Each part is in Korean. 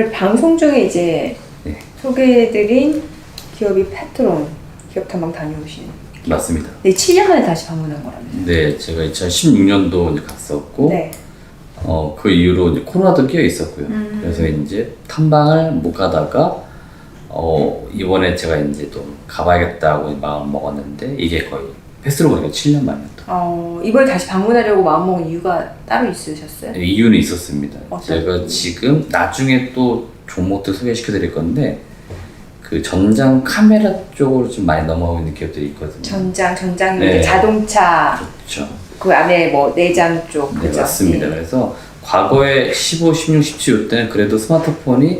오늘 방송 중에 이제 네. 소개해드린 기업이 파트론 기업 탐방 다녀오신. 맞습니다. 네, 7년 만에 다시 방문한 거라면서요. 네, 제가 2016년도 이제 갔었고, 네. 어, 그 이후로 이제 코로나도 끼어 있었고요. 음. 그래서 이제 탐방을 못 가다가, 어, 이번에 제가 이제 또 가봐야겠다고 마음 먹었는데, 이게 거의 패스로 보니까 7년 만이었다. 어, 이번에 다시 방문하려고 마음먹은 이유가 따로 있으셨어요? 네, 이유는 있었습니다. 어떤 제가? 지금 나중에 또 종목들 소개시켜 드릴 건데, 그 전장 카메라 쪽으로 좀 많이 넘어가고 있는 기업들이 있거든요. 전장, 전장이 네. 이제 자동차 그렇죠. 그 안에 뭐 내장 쪽 네, 그죠? 맞습니다. 네. 그래서 과거에 15, 16, 17 때는 그래도 스마트폰이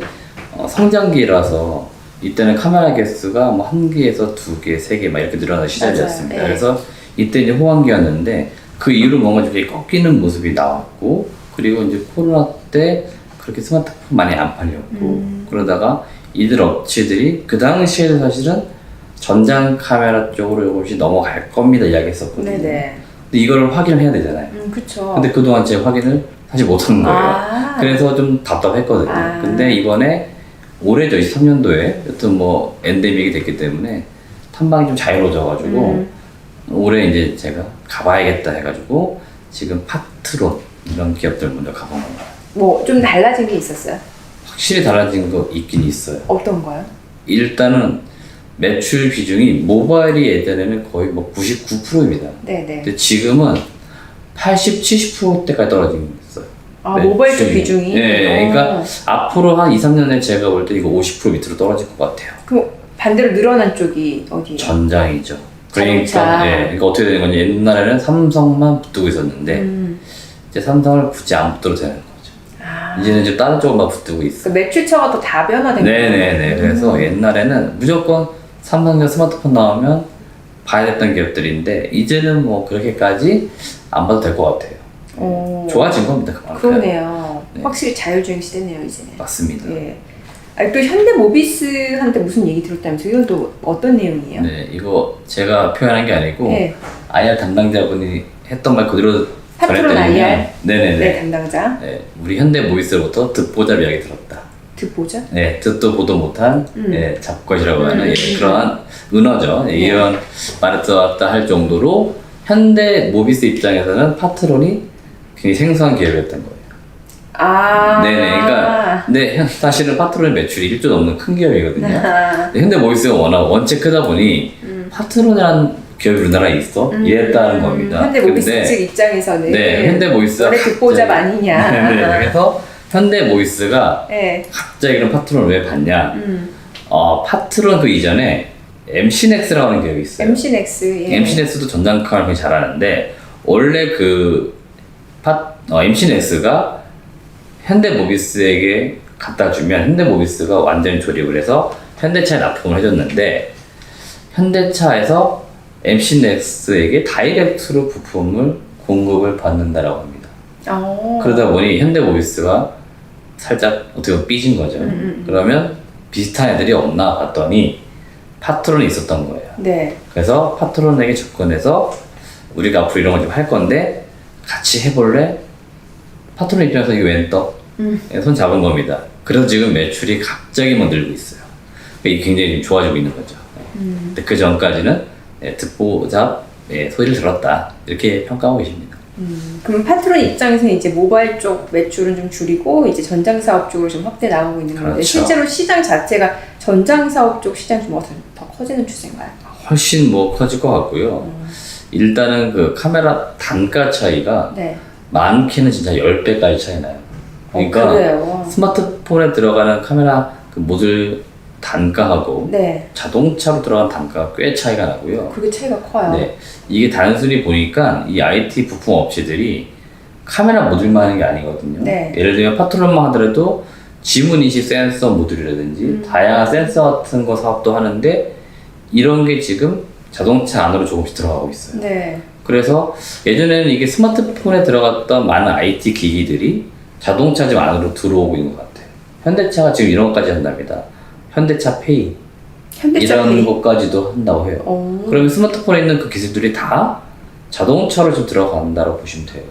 어, 성장기라서 이때는 카메라 개수가 뭐 한 개에서 두 개, 세 개 막 이렇게 늘어나는 시절이었습니다. 네. 그래서 이때 이제 호황기였는데 그 이후로 뭔가 좀 이렇게 꺾이는 모습이 나왔고 그리고 이제 코로나 때 그렇게 스마트폰 많이 안 팔렸고 음. 그러다가 이들 업체들이 그 당시에도 사실은 전장 카메라 쪽으로 조금씩 넘어갈 겁니다 이야기했었거든요. 네네. 근데 이걸 확인을 해야 되잖아요. 음, 그쵸. 근데 그동안 제가 확인을 사실 못한 거예요. 아. 그래서 좀 답답했거든요. 아. 근데 이번에 올해죠, 23년도에 여튼 뭐 엔데믹이 됐기 때문에 탐방이 좀 자유로워져가지고 음. 올해 이제 제가 가봐야겠다 해가지고 지금 파트론 이런 기업들 먼저 가본 거예요. 뭐 좀 달라진 게 있었어요? 확실히 달라진 거 있긴 있어요. 어떤 거요? 일단은 매출 비중이 모바일이 예전에는 거의 뭐 99%입니다. 네네. 근데 지금은 80, 70%대까지 떨어진. 아 모바일 쪽. 비중이. 네, 어. 그러니까 앞으로 한 2, 3년에 제가 볼 때 이거 50% 밑으로 떨어질 것 같아요. 그럼 반대로 늘어난 쪽이 어디예요? 전장이죠. 자동차. 그러니까, 예, 그러니까 어떻게 되는 건지 옛날에는 삼성만 붙들고 있었는데 음. 이제 삼성을 굳이 안 붙들어도 되는 거죠. 아. 이제는 이제 다른 쪽만 붙들고 있어. 그 매출처가 더 다변화된. 네네네. 그래서 옛날에는 무조건 삼성전 스마트폰 나오면 봐야 됐던 기업들인데 이제는 뭐 그렇게까지 안 봐도 될 것 같아요. 어. 좋아진 겁니다. 그만큼. 그러네요. 네. 확실히 자율주행 시대네요 이제. 맞습니다. 예. 아, 또 현대 모비스한테 무슨 얘기 들었다면서 이건 또 어떤 내용이에요? 네, 이거 제가 표현한 게 아니고 네. IR 담당자분이 했던 말 그대로 파트론. IR? 네네네. 네, 담당자. 네, 우리 현대 모비스로부터 듣보잡 이야기 들었다. 듣보자. 네, 듣도 보도 못한 음. 네, 잡것이라고 하는 음. 예, 그러한 은어죠. 예, 네. 이런 말을 들어왔다 할 정도로 현대 모비스 입장에서는 파트론이 굉장히 생소한 기업이었던 거예요. 아. 네네, 그러니까 현- 사실은 파트론의 매출이 1조 넘는 큰 기업이거든요. 현대모비스가 워낙 원체 크다 보니 음. 파트론이라는 기업이 우리나라에 있어 음. 이랬다는 겁니다. 현대모비스 근데 측 입장에서는 네, 현대모비스가 듣보잡 갑자기- 아니냐. 네, 네, 그래서 현대모비스가 네. 갑자기 그럼 파트론을 왜 봤냐? 음. 어, 파트론 그 이전에 MC넥스라고 하는 기업이 있어요. MC넥스. 예. MC넥스도 전장카를 굉장히 잘하는데 원래 그 파, 어, MC넥스가 현대모비스에게 갖다 주면 현대모비스가 완전히 조립을 해서 현대차에 납품을 해줬는데 현대차에서 MC넥스에게 다이렉트로 부품을 공급을 받는다라고 합니다. 어. 그러다 보니 현대모비스가 살짝 어떻게 보면 삐진 거죠. 음, 음. 그러면 비슷한 애들이 없나 봤더니 파트론이 있었던 거예요. 네. 그래서 파트론에게 접근해서 우리가 앞으로 이런 걸 좀 할 건데 같이 해볼래? 파트론 입장에서 이게 웬 떡? 음. 예, 손 잡은 겁니다. 그래서 지금 매출이 갑자기 뭐 늘고 있어요. 이게 굉장히 좋아지고 있는 거죠. 음. 근데 그 전까지는 예, 듣보잡 예, 소리를 들었다 이렇게 평가하고 계십니다. 그럼 파트론 입장에서는 이제 모바일 쪽 매출은 좀 줄이고 이제 전장 사업 쪽으로 좀 확대 나가고 있는 건데 그렇죠. 실제로 시장 자체가 전장 사업 쪽 시장이 좀 어떤 더 커지는 추세인가요? 훨씬 뭐 커질 것 같고요. 일단은 그 카메라 단가 차이가 네. 많게는 진짜 10배까지 차이 나요. 그러니까 어, 그래요. 스마트폰에 들어가는 카메라 그 모듈 단가하고 네. 자동차로 들어간 단가가 꽤 차이가 나고요. 그게 차이가 커요. 네. 이게 단순히 보니까 이 IT 부품 업체들이 카메라 모듈만 하는 게 아니거든요. 네. 예를 들면 파트론만 하더라도 지문 인식 센서 모듈이라든지 음. 다양한 센서 같은 거 사업도 하는데 이런 게 지금 자동차 안으로 조금씩 들어가고 있어요. 네. 그래서 예전에는 이게 스마트폰에 들어갔던 많은 IT 기기들이 자동차 집 안으로 들어오고 있는 것 같아요. 현대차가 지금 이런 것까지 한답니다. 현대차 페이 현대차 이런 페이. 것까지도 한다고 해요. 어. 그러면 스마트폰에 있는 그 기술들이 다 자동차로 좀 들어간다고 보시면 돼요.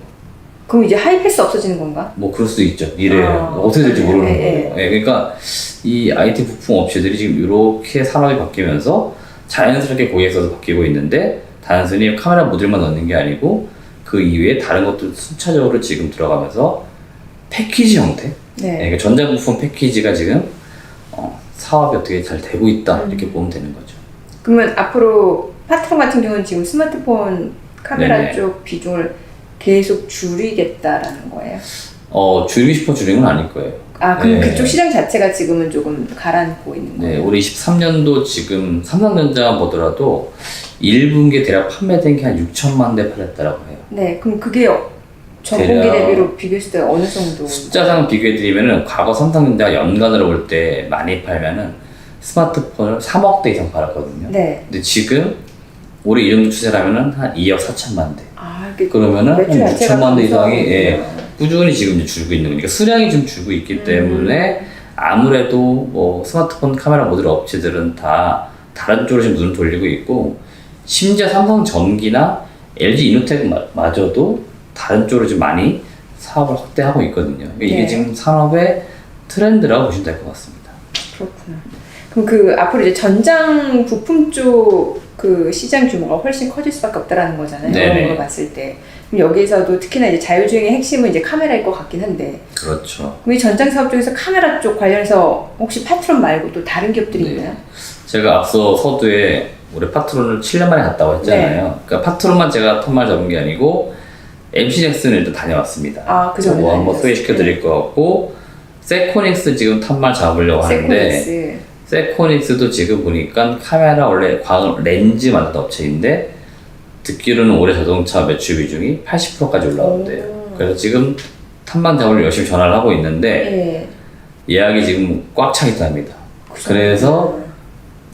그럼 이제 하이패스 없어지는 건가? 뭐 그럴 수도 있죠. 미래에 아, 어떻게 될지 모르는 예, 거예요. 예, 그러니까 이 IT 부품 업체들이 지금 이렇게 산업이 바뀌면서 자연스럽게 고객에서도 바뀌고 있는데 단순히 카메라 모듈만 넣는 게 아니고 그 이외에 다른 것도 순차적으로 지금 들어가면서 패키지 형태, 예, 네. 그러니까 전자부품 패키지가 지금 어, 사업이 어떻게 잘 되고 있다 이렇게 음. 보면 되는 거죠. 그러면 앞으로 파트너 같은 경우는 지금 스마트폰 카메라 네네. 쪽 비중을 계속 줄이겠다라는 거예요. 어 줄이고 싶어 줄이는 건 아닐 거예요. 아, 그럼 네. 그쪽 시장 자체가 지금은 조금 가라앉고 있는 네, 거예요. 올해 23년도 지금 삼성전자 보더라도 1분기 대략 판매된 게 한 6천만 대 팔렸다라고 해요. 네, 그럼 그게 전분기 대략 대비로 비교했을 때 어느 정도? 숫자상 비교해드리면은 과거 삼성전자가 연간으로 볼 때 많이 팔면은 스마트폰을 3억 대 이상 팔았거든요. 네. 근데 지금 올해 이 정도 추세라면은 한 2억 4천만 대. 아, 이게 그러면은 한 매출 자체가 6천만 대 이상이 예, 감소하고 꾸준히 지금 줄고 있는 거니까 수량이 좀 줄고 있기 음. 때문에 아무래도 뭐 스마트폰 카메라 모듈 업체들은 다 다른 쪽으로 지금 눈을 돌리고 있고 심지어 삼성 전기나 LG 이노텍마저도 다른 쪽으로 좀 많이 사업을 확대하고 있거든요. 이게 네. 지금 산업의 트렌드라고 보시면 될 것 같습니다. 그렇구나. 그럼 그 앞으로 이제 전장 부품 쪽 그 시장 규모가 훨씬 커질 수밖에 없다라는 거잖아요. 네네. 봤을 때. 여기에서도 특히나 이제 자율주행의 핵심은 이제 카메라일 것 같긴 한데. 그렇죠. 그럼 이 전장 사업 쪽에서 카메라 쪽 관련해서 혹시 파트론 말고 또 다른 기업들이 네. 있나요? 제가 앞서 서두에 올해 파트론을 7년 만에 갔다고 했잖아요. 네. 그러니까 파트론만 제가 턴말 잡은 게 아니고 MC 잭슨을 일단 다녀왔습니다. 아, 그 전에 뭐 한번. 소개시켜 드릴 것 같고 세코닉스 지금 탄말 잡으려고 하는데 세코닉스. 세코닉스도 지금 보니까 카메라 원래 광 렌즈 만드는 업체인데 듣기로는 올해 자동차 매출 비중이 80%까지 올라온대요. 오. 그래서 지금 탄만 잡으려 열심히 전화를 하고 있는데 예. 예약이 지금 꽉 차 있답니다. 그 그래서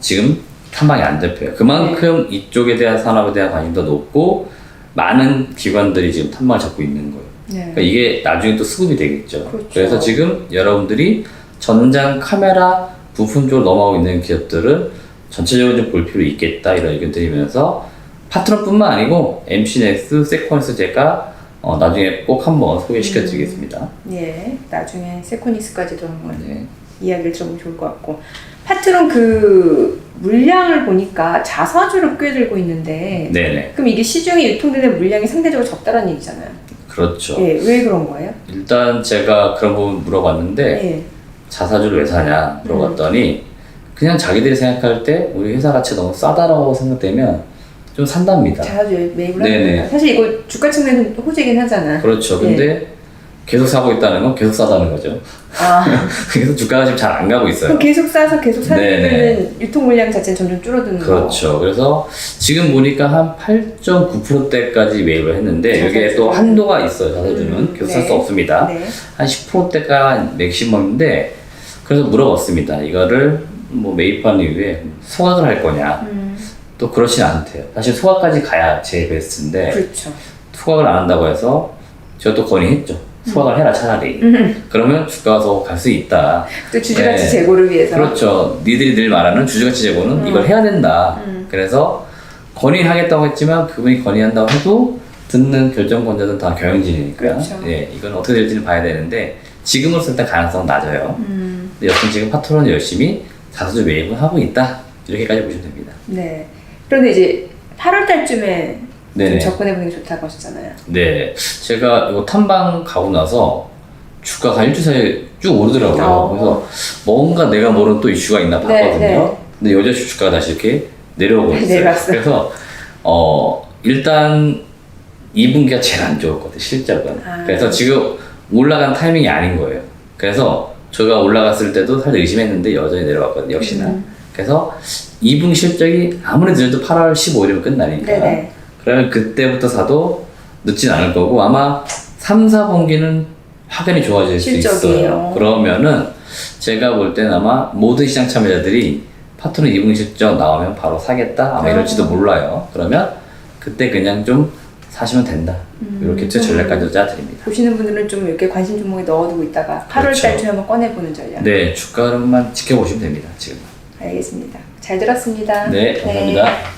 지금 탐방이 안 잡혀요. 그만큼 네. 이쪽에 대한 산업에 대한 관심도 높고 많은 기관들이 지금 탐방을 잡고 있는 거예요. 네. 그러니까 이게 나중에 또 수급이 되겠죠. 그렇죠. 그래서 지금 여러분들이 전장 카메라 부품 쪽으로 넘어가고 있는 기업들은 전체적으로 좀 볼 필요 있겠다 이런 의견 드리면서 파트너뿐만 아니고 MC넥스, 세퀀스 제가 어, 나중에 꼭 한번 소개시켜 드리겠습니다. 예. 나중에 세코닉스까지도 한번 네. 이야기를 들어보면 좋을 것 같고 파트론 그 물량을 보니까 자사주를 꽤 들고 있는데 네네. 그럼 이게 시중에 유통되는 물량이 상대적으로 적다라는 얘기잖아요. 그렇죠. 예, 왜 그런 거예요? 일단 제가 그런 부분 물어봤는데 예, 자사주를 왜 사냐 물어봤더니 그냥 자기들이 생각할 때 우리 회사 가치 너무 싸다라고 생각되면 좀 산답니다. 자사주 매입을 네네. 사실 이거 주가 측면 호재긴 하잖아. 그렇죠. 근데 계속 사고 있다는 건 계속 싸다는 거죠. 아, 그래서 주가가 지금 잘 안 가고 있어요. 그럼 계속 싸서 계속 사는 네네. 유통 물량 자체는 점점 줄어드는 거. 그렇죠. 그래서 지금 보니까 한 8.9%대까지 매입을 했는데 여기에 자사주. 또 한도가 있어요. 자사주는 음, 계속 살수 네. 없습니다. 네. 한 10%대가 맥시멈인데 그래서 물어봤습니다. 이거를 뭐 매입한 이후에 소각을 할 거냐? 음, 또 그렇진 않대요. 사실 소각까지 가야 제일 베스트인데 그렇죠. 소각을 안 한다고 해서 제가 또 건의했죠. 소각을 해라 차라리. 음, 그러면 주가가 더 갈 수 있다. 또 주주가치 네. 제고를 위해서. 그렇죠. 니들이 늘 말하는 주주가치 제고는 음. 이걸 해야 된다. 음. 그래서 건의하겠다고 했지만 그분이 건의한다고 해도 듣는 결정권자들은 다 경영진이니까 그렇죠. 예, 이건 어떻게 될지는 봐야 되는데 지금으로서 일단 가능성은 낮아요. 음, 근데 여튼 지금 파트론은 열심히 자사주 매입을 하고 있다. 이렇게까지 보시면 됩니다. 네. 그런데 이제 8월 달쯤에 네네. 좀 접근해 보는 게 좋다고 하셨잖아요. 네, 제가 이거 탐방 가고 나서 주가가 일주 사이에 쭉 오르더라고요. 어. 그래서 뭔가 내가 모르는 또 이슈가 있나 네, 봤거든요. 네. 근데 여전히 주가가 다시 이렇게 내려오고 네, 있어요. 내려왔어요. 그래서 어 일단 2분기가 제일 안 같아요. 실적은. 아. 그래서 지금 올라간 타이밍이 아닌 거예요. 그래서 제가 올라갔을 때도 살짝 의심했는데 여전히 내려왔거든요. 역시나. 음. 그래서 2분기 실적이 아무리 늦어도 8월 15일이면 끝나니까. 네네. 그러면 그때부터 사도 늦진 않을 거고 아마 3, 4분기는 확연히 좋아질 수 실적이에요. 있어요. 그러면은 제가 볼 때는 아마 모든 시장 참여자들이 파트너 2분기 실적 나오면 바로 사겠다 아마 이럴지도 어. 몰라요. 그러면 그때 그냥 좀 사시면 된다. 음. 이렇게 제 전략까지 짜드립니다. 보시는 분들은 좀 이렇게 관심 종목에 넣어두고 있다가 8월 그렇죠. 달쯤에 한번 꺼내보는 전략. 네, 주가 흐름만 지켜보시면 됩니다. 지금. 알겠습니다. 잘 들었습니다. 네, 감사합니다.